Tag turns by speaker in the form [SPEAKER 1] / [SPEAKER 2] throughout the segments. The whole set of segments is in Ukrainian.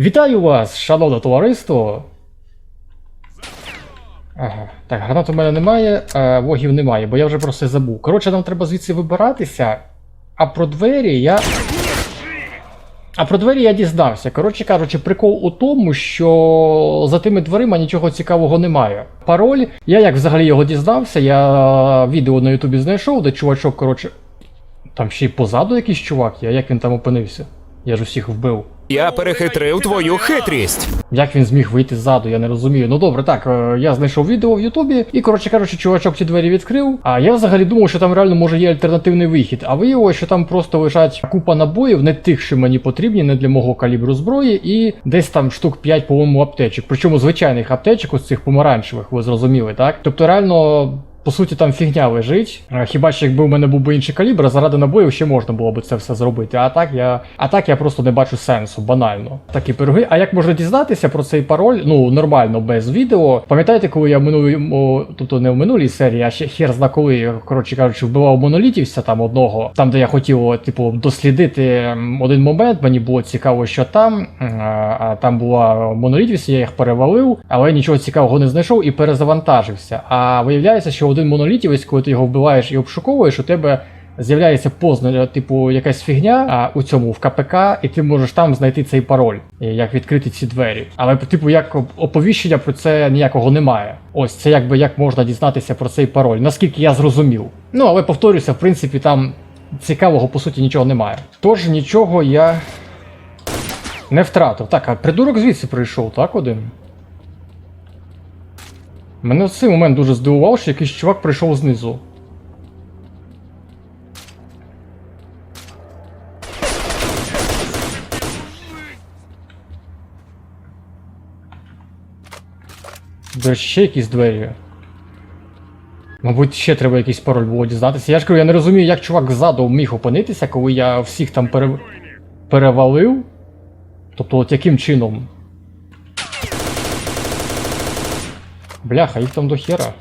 [SPEAKER 1] Вітаю вас, шановне товариство. Ага, так, гранат у мене немає, а вогів немає, бо я вже просто забув. Коротше, нам треба звідси вибиратися, а про двері я. А про двері я дізнався. Коротше кажучи, прикол у тому, що за тими дверима нічого цікавого немає. Пароль, я як взагалі його дізнався, я відео на Ютубі знайшов, де чувачок, коротше. Там ще й позаду якийсь чувак є, як він там опинився? Я ж усіх вбив.
[SPEAKER 2] Я перехитрив твою хитрість.
[SPEAKER 1] Як він зміг вийти ззаду, я не розумію. Ну добре, так, е, я знайшов відео в Ютубі, і коротше кажучи, чувачок ці двері відкрив. А я взагалі думав, що там реально може є альтернативний вихід. А виявилося, що там просто лежать купа набоїв, не тих, що мені потрібні, не для мого калібру зброї, і десь там штук 5, по-моєму, аптечок. Причому звичайних аптечок, ось цих помаранчевих, ви зрозуміли, так? Тобто реально. По суті, там фігня лежить. Хіба що якби у мене був би інший калібр, заради набоїв ще можна було б це все зробити. А так я. А так я просто не бачу сенсу, банально. Такі пироги. А як можна дізнатися про цей пароль? Ну, нормально, без відео. Пам'ятаєте, коли я в минулому, тобто не в минулій серії, а ще хер зна коли, коротше кажучи, вбивав монолітівця там одного, там, де я хотів, типу, дослідити один момент, мені було цікаво, що там. А там була монолітівця, я їх перевалив, але нічого цікавого не знайшов і перезавантажився. А виявляється, що один монолітівець, коли ти його вбиваєш і обшуковуєш, у тебе з'являється позна, типу, якась фігня а, у цьому в КПК, і ти можеш там знайти цей пароль, як відкрити ці двері. Але, типу, як оповіщення про це ніякого немає. Ось це якби як можна дізнатися про цей пароль, наскільки я зрозумів. Ну, але повторюся, в принципі, там цікавого по суті нічого немає. Тож нічого я не втратив. Так, а придурок звідси прийшов, так один? Мене цей момент дуже здивував, що якийсь чувак прийшов знизу. Речі, ще якісь двері. Мабуть, ще треба якийсь пароль було дізнатися. Я ж кажу, я не розумію, як чувак ззаду міг опинитися, коли я всіх там пере... перевалив. Тобто, от яким чином? Бляха, їх там до хера.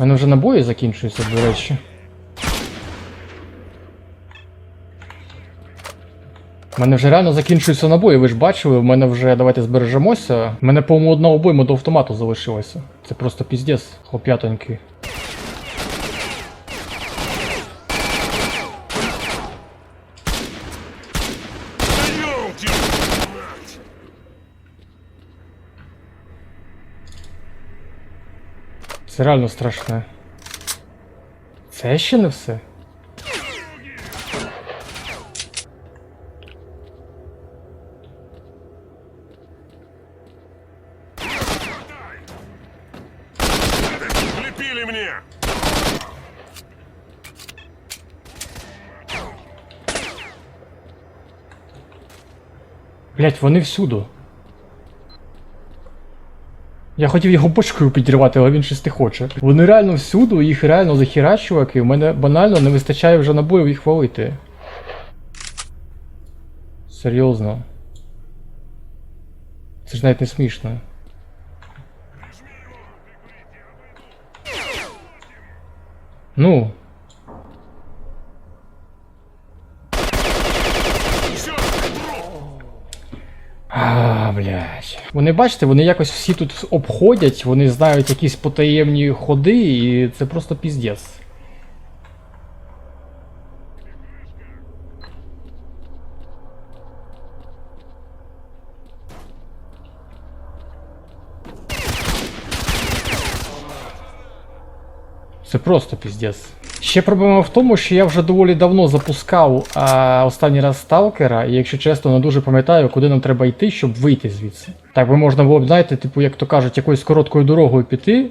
[SPEAKER 1] У мене вже набої закінчуються, до речі. У мене вже реально закінчуються набої, ви ж бачили, в мене вже давайте збережемося. У мене, по-моєму, одна обойма до автомату залишилася. Це просто піздець, хлоп'ятонький. Це реально страшне. Це ще не все. Блять, вони всюду. Я хотів його бочкою підірвати, але він щось не хоче. Вони реально всюду, їх реально захіра, чуваки. У мене банально не вистачає вже набоїв їх валити. Серйозно. Це ж навіть не смішно. Ну. А, блядь. Вони бачите, вони якось всі тут обходять, вони знають якісь потаємні ходи, і це просто піздець. Це просто піздець. Ще проблема в тому, що я вже доволі давно запускав а, останній раз сталкера, і якщо чесно, не дуже пам'ятаю, куди нам треба йти, щоб вийти звідси. Так би можна було б, знаєте, типу, як то кажуть, якоюсь короткою дорогою піти.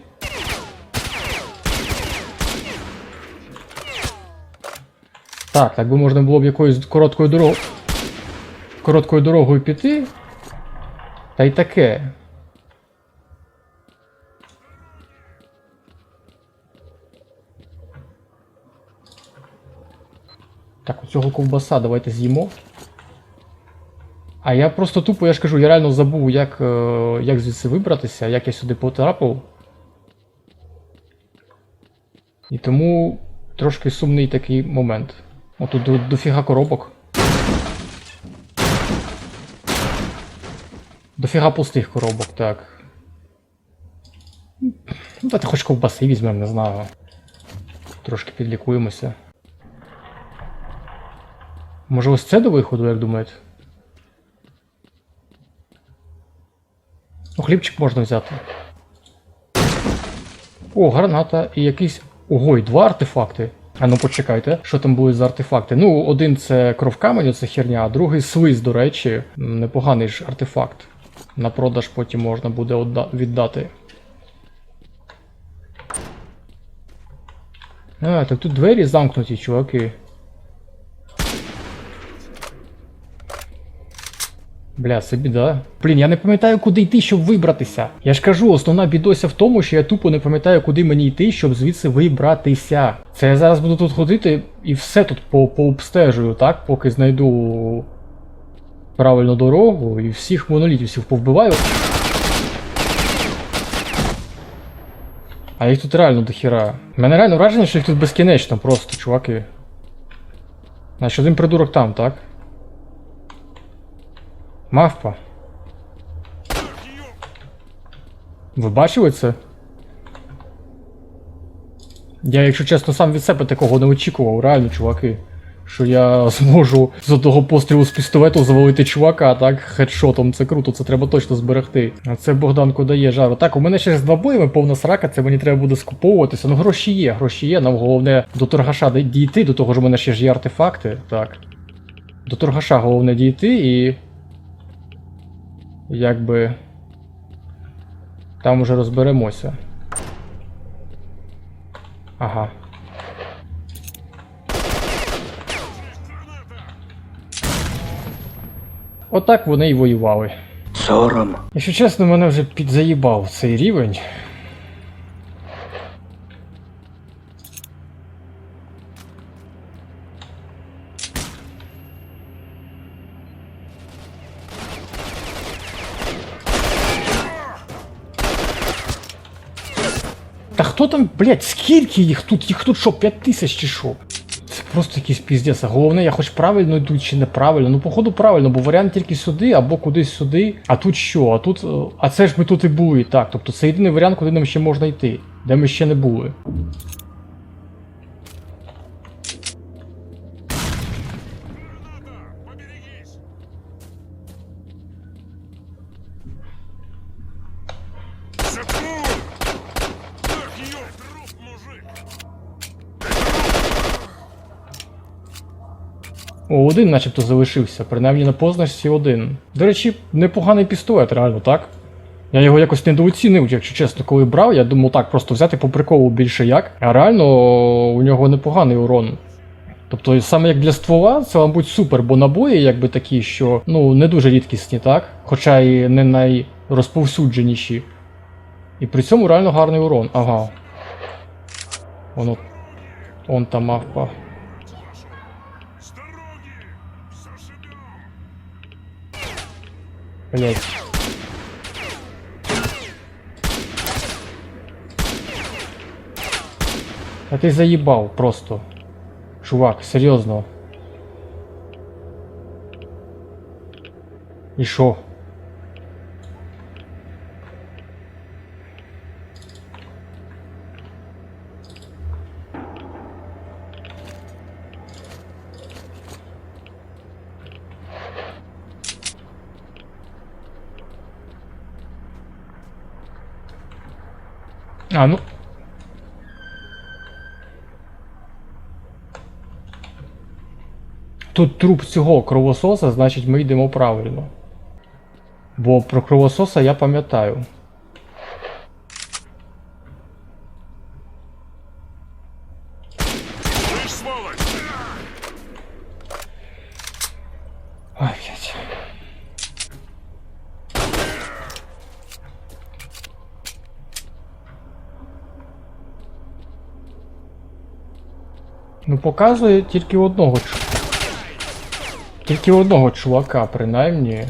[SPEAKER 1] Так, так би можна було б якоюсь короткою дорогою. Короткою дорогою піти. Та й таке. Цього ковбаса давайте з'їмо. А я просто тупо, я ж кажу, я реально забув, як, е, як звідси вибратися, як я сюди потрапив. І тому трошки сумний такий момент. Отут до, дофіга коробок. Дофіга пустих коробок, так. Ну, давайте хоч ковбаси візьмемо, не знаю. Трошки підлікуємося. Може ось це до виходу, як думаєте? Ну, хлібчик можна взяти. О, граната і якийсь. Ого, і два артефакти. А ну почекайте, що там були за артефакти? Ну, один це кров каменю, це херня, а другий слиз, до речі. Непоганий ж артефакт. На продаж потім можна буде віддати. А, так тут двері замкнуті, чуваки. Бля, це біда. Блін, я не пам'ятаю, куди йти, щоб вибратися. Я ж кажу, основна бідося в тому, що я тупо не пам'ятаю, куди мені йти, щоб звідси вибратися. Це я зараз буду тут ходити і все тут по пообстежую, так? Поки знайду правильну дорогу і всіх монолітівців повбиваю. А їх тут реально дохіра. У мене реально враження, що їх тут безкінечно просто, чуваки. Значить, один придурок там, так? Мавпа. Ви бачили це? Я, якщо чесно, сам від себе такого не очікував, реально, чуваки. Що я зможу з одного пострілу з пістолету завалити чувака, так, хедшотом, це круто, це треба точно зберегти. А це Богданку дає жару. Так, у мене ще з два боями повна срака, це мені треба буде скуповуватися. Ну гроші є, гроші є, нам головне до торгаша дійти, до того ж у мене ще ж є артефакти. Так. До торгаша головне дійти і. Якби. Там уже розберемося. Ага. Отак вони й воювали.
[SPEAKER 3] Сором.
[SPEAKER 1] Якщо чесно, мене вже підзаїбав цей рівень. Та блядь, скільки їх тут? Їх тут що, 5 тисяч чи що? Це просто якийсь піздець. Головне, я хоч правильно йду чи неправильно. Ну, походу, правильно, бо варіант тільки сюди або кудись сюди. А тут що? А тут. е, А це ж ми тут і були, так. Тобто це єдиний варіант, куди нам ще можна йти, де ми ще не були. Один начебто залишився, принаймні на позначці один. До речі, непоганий пістолет, реально, так? Я його якось недооцінив, якщо чесно, коли брав, я думав так, просто взяти по приколу більше як. А реально у нього непоганий урон. Тобто, саме як для ствола, це, мабуть, супер, бо набої якби такі, що ну, не дуже рідкісні, так? Хоча і не найрозповсюдженіші. І при цьому реально гарний урон. Ага. Воно. Он там мавпа. Блять. А ти заїбав просто. Чувак, серйозно. І що? А, ну. Тут труп цього кровососа, значить ми йдемо правильно. Бо про кровососа я пам'ятаю. Ну показує тільки одного. Тільки одного чувака, принаймні.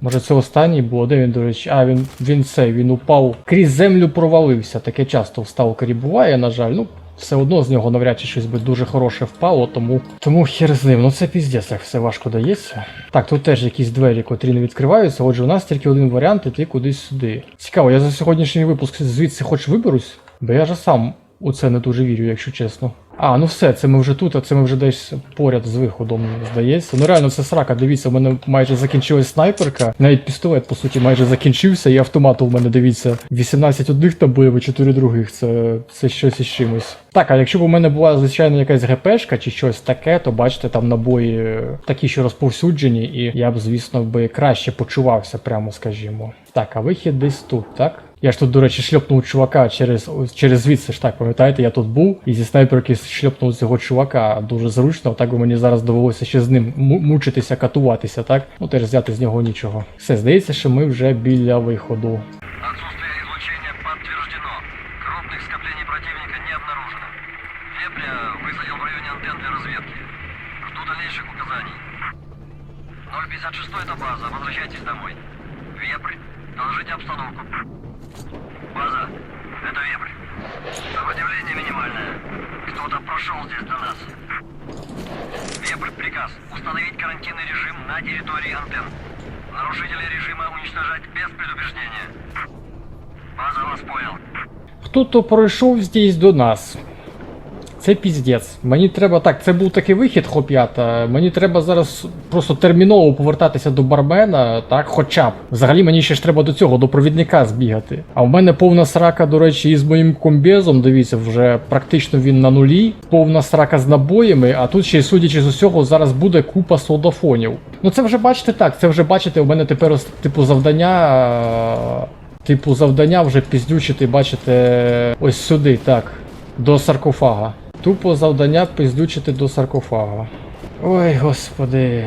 [SPEAKER 1] Може це останній було, де він, до речі. А, він, він цей, він упав. Крізь землю провалився. Таке часто в сталкері буває, на жаль. Ну, все одно з нього навряд чи щось би дуже хороше впало, тому. Тому хер з ним. Ну це піздець, як все важко дається. Так, тут теж якісь двері, котрі не відкриваються. Отже, у нас тільки один варіант іти кудись сюди. Цікаво, я за сьогоднішній випуск звідси хоч виберусь, бо я ж сам у це не дуже вірю, якщо чесно. А, ну все, це ми вже тут, а це ми вже десь поряд з виходом, здається. Ну реально це срака, дивіться, у мене майже закінчилась снайперка. Навіть пістолет, по суті, майже закінчився, і автомат у мене, дивіться, 18 одних там бойових, 4 других. Це, це щось із чимось. Так, а якщо б у мене була, звичайно, якась ГПшка чи щось таке, то бачите, там набої е, такі, що розповсюджені, і я б, звісно, би краще почувався, прямо скажімо. Так, а вихід десь тут, так? Я ж тут, до речі, шльопнув чувака через, ось через звідси ж так, пам'ятаєте, я тут був і зі снайперки шльопнув цього чувака дуже зручно, так би мені зараз довелося ще з ним му- мучитися, катуватися, так? Ну теж взяти з нього нічого. Все, здається, що ми вже біля виходу.
[SPEAKER 3] Отсутствие излучения подтверждено. Крупных скоплений противника не обнаружено. Вепря высадил в районе антенн для разведки. Жду дальнейших указаний. 056 это база, возвращайтесь домой. Вепрь, доложите обстановку. База, это Вепрь. Сопротивление минимальное. Кто-то прошел здесь до нас. Вепрь, приказ. Установить карантинный режим на территории антенн. Нарушителей режима уничтожать без предупреждения. База вас понял.
[SPEAKER 1] Хто-то пройшов здесь до нас. Це піздець. Мені треба так, це був такий вихід хоп'ята. Мені треба зараз просто терміново повертатися до бармена, так, хоча б. Взагалі мені ще ж треба до цього, до провідника збігати. А в мене повна срака, до речі, із моїм комбезом, дивіться, вже практично він на нулі. Повна срака з набоями, а тут ще судячи з усього, зараз буде купа солдафонів. Ну це вже бачите так, це вже бачите, у мене тепер типу завдання. Типу завдання вже піздючити, бачите, ось сюди, так. До саркофага. Тупо завдання пиздючити до саркофага. Ой, господи.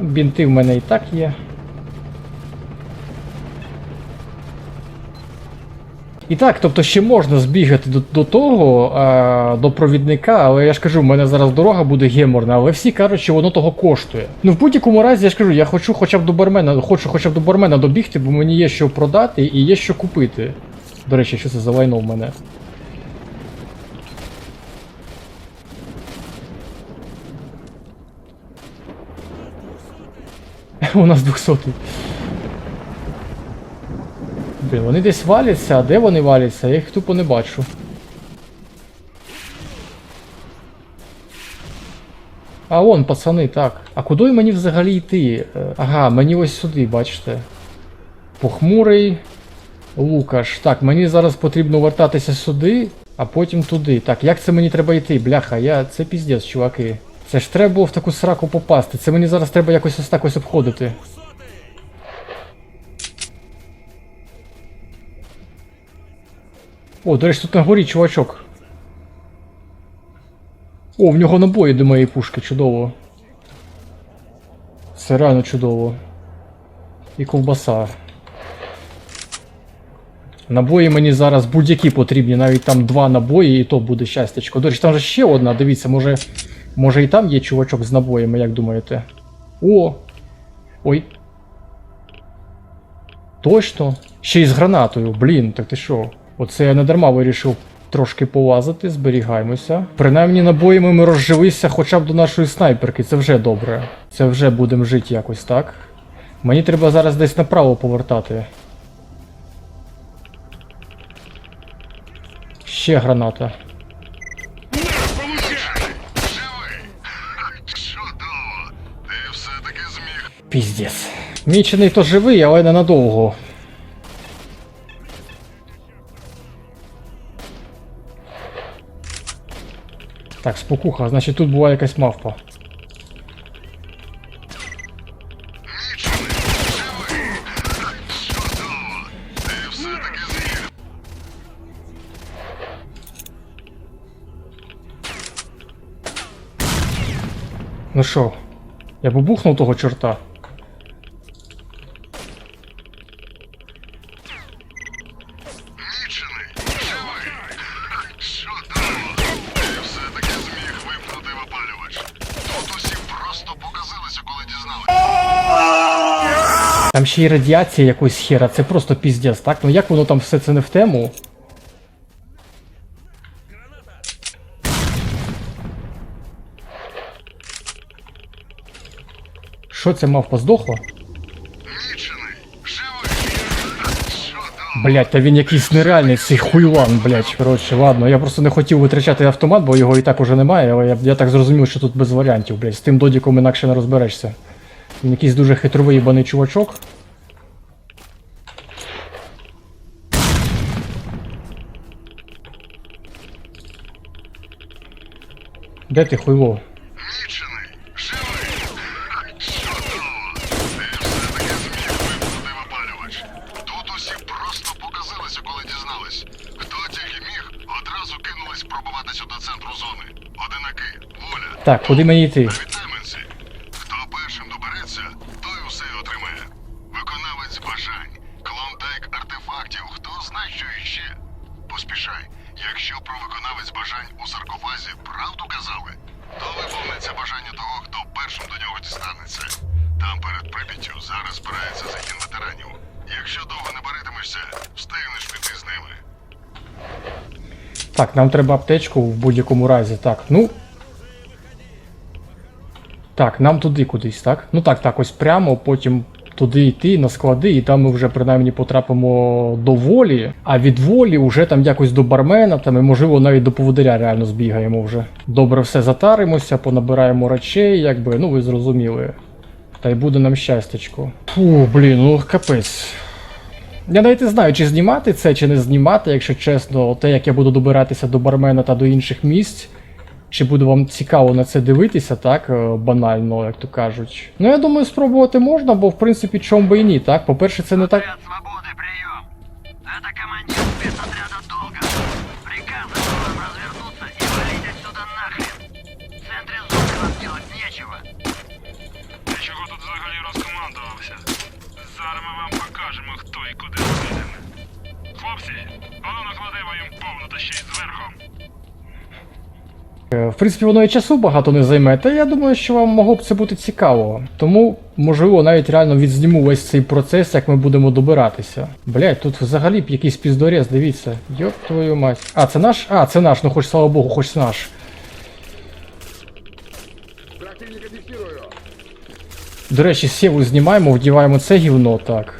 [SPEAKER 1] Бінти в мене і так є. І так, тобто ще можна збігати до, до того, е, до провідника, але я ж кажу, в мене зараз дорога буде геморна, але всі кажуть, що воно того коштує. Ну в будь-якому разі я ж кажу, я хочу хоча б до бармена, хочу хоча б до бармена добігти, бо мені є що продати і є що купити. До речі, що це за лайно в мене? У нас 200. Блін, вони десь валяться, а де вони валяться? Я їх тупо не бачу. А вон, пацани, так. А куди мені взагалі йти? Е, Ага, мені ось сюди, бачите. Похмурий. Лукаш. Так, мені зараз потрібно вертатися сюди, а потім туди. Так, як це мені треба йти? Бляха, я. Це піздець, чуваки. Це ж треба було в таку сраку попасти. Це мені зараз треба якось ось так ось обходити. О, до речі, тут на горі чувачок. О, в нього набої до моєї пушки, чудово. Це реально чудово. І ковбаса. Набої мені зараз будь-які потрібні, навіть там два набої, і то буде щастячко. До речі, там же ще одна, дивіться, може. Може і там є чувачок з набоями, як думаєте? О! Ой. Точно. Ще й з гранатою. Блін, так ти що? Оце я не дарма вирішив трошки полазити, зберігаємося. Принаймні набоями ми розжилися хоча б до нашої снайперки, це вже добре. Це вже будемо жити якось, так? Мені треба зараз десь направо повертати. Ще граната.
[SPEAKER 4] Все-таки
[SPEAKER 1] Мічений то живий, але ненадовго. Так, спокуха, значить тут була якась мавпа. Ну що, я б бухнув того чорта. Там ще й радіація якось хера, це просто піздець, так? Ну як воно там все це не в тему? Що це мавпа здохла? Блять, та він якийсь нереальний цей хуйлан, блять. Коротше, ладно, я просто не хотів витрачати автомат, бо його і так уже немає, але я, я так зрозумів, що тут без варіантів, блять. З тим додіком інакше не розберешся. Він якийсь дуже хитровий єбаний чувачок. Де ти хуйло?
[SPEAKER 4] Мічений! Живий! Чудово! Ти все-таки зміг вимкнути випалювач. Тут усі просто показилися, коли дізнались. Хто тільки міг, одразу кинулись пробуватися до центру зони. Одинаки, воля.
[SPEAKER 1] Так, куди мені йти?
[SPEAKER 4] Вітаменці. Хто першим добереться, той усе отримає. Виконавець бажань, клондайк артефактів, хто знає, що іще. Поспішай. Якщо про виконавець бажань у саркофазі правду казали, то виповниться бажання того, хто першим до нього дістанеться. Там перед Прип'яттю зараз збирається загін ветеранів. Якщо довго не боритимешся, встигнеш піти з ними.
[SPEAKER 1] Так, нам треба аптечку в будь-якому разі. Так, ну. Так, нам туди кудись, так? Ну так, так, ось прямо, потім туди йти на склади, і там ми вже принаймні потрапимо до волі, а від волі вже там якось до бармена, там і можливо навіть до поводиря реально збігаємо вже. Добре, все затаримося, понабираємо речей, якби, ну ви зрозуміли. Та й буде нам щастячко. Фу, блін, ну капець. Я навіть не знаю, чи знімати це, чи не знімати, якщо чесно, те, як я буду добиратися до бармена та до інших місць. Чи буде вам цікаво на це дивитися, так, е, банально, як то кажуть. Ну, я думаю, спробувати можна, бо в принципі чому би і ні, так? По-перше, це не так.
[SPEAKER 3] Отряд свободы, прием. Это командир спецотряда Долга. Приказываю вам развернуться и валить отсюда нахрен. В центре зоны вам делать нечего.
[SPEAKER 5] Ти чого тут взагалі розкомандувався? Зараз ми вам покажемо, хто і куди підемо. Хлопці, ану накладемо їм повну та ще й зверху.
[SPEAKER 1] Е, В принципі, воно і часу багато не займе, та я думаю, що вам могло б це бути цікаво. Тому, можливо, навіть реально відзніму весь цей процес, як ми будемо добиратися. Блять, тут взагалі б якийсь піздорез, дивіться. Йоп твою мать. А, це наш? А, це наш, ну хоч слава Богу, хоч наш. До речі, сєву знімаємо, вдіваємо це гівно, так.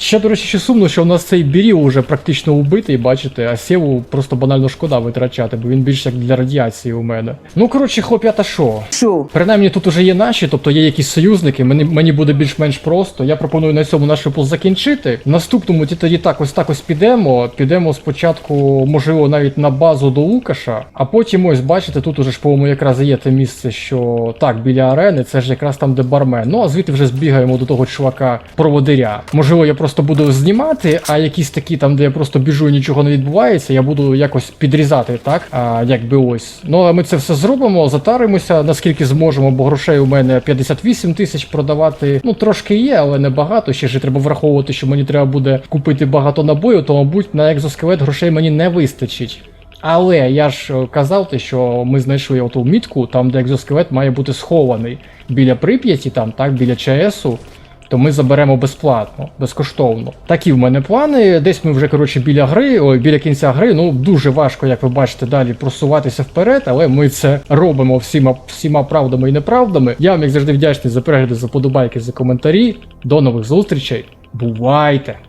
[SPEAKER 1] Ще, до речі, ще сумно, що у нас цей біріл уже практично убитий, бачите, а сєву просто банально шкода витрачати, бо він більш як для радіації у мене. Ну, коротше, хлоп'ята, що?
[SPEAKER 6] Що?
[SPEAKER 1] Принаймні тут уже є наші, тобто є якісь союзники, мені, мені буде більш-менш просто. Я пропоную на цьому наш випуск закінчити. В наступному ті тоді так ось так ось підемо. Підемо спочатку, можливо, навіть на базу до Лукаша, а потім ось бачите, тут уже ж, по-моєму, якраз є те місце, що так, біля арени, це ж якраз там, де бармен. Ну а звідти вже збігаємо до того чувака проводиря. Можливо, я просто буду знімати, а якісь такі там, де я просто біжу і нічого не відбувається, я буду якось підрізати, так? А, якби ось. Ну а ми це все зробимо, затаримося, наскільки зможемо, бо грошей у мене 58 тисяч продавати. Ну трошки є, але не багато. Ще ж треба враховувати, що мені треба буде купити багато набою, то мабуть на екзоскелет грошей мені не вистачить. Але я ж е, казав, те, що ми знайшли оту мітку, там де екзоскелет має бути схований біля Прип'яті, там так, біля ЧАЕСу то ми заберемо безплатно, безкоштовно. Такі в мене плани. Десь ми вже коротше біля гри, ой, біля кінця гри. Ну дуже важко, як ви бачите, далі просуватися вперед, але ми це робимо всіма всіма правдами і неправдами. Я вам як завжди вдячний за перегляди, за подобайки, за коментарі. До нових зустрічей. Бувайте!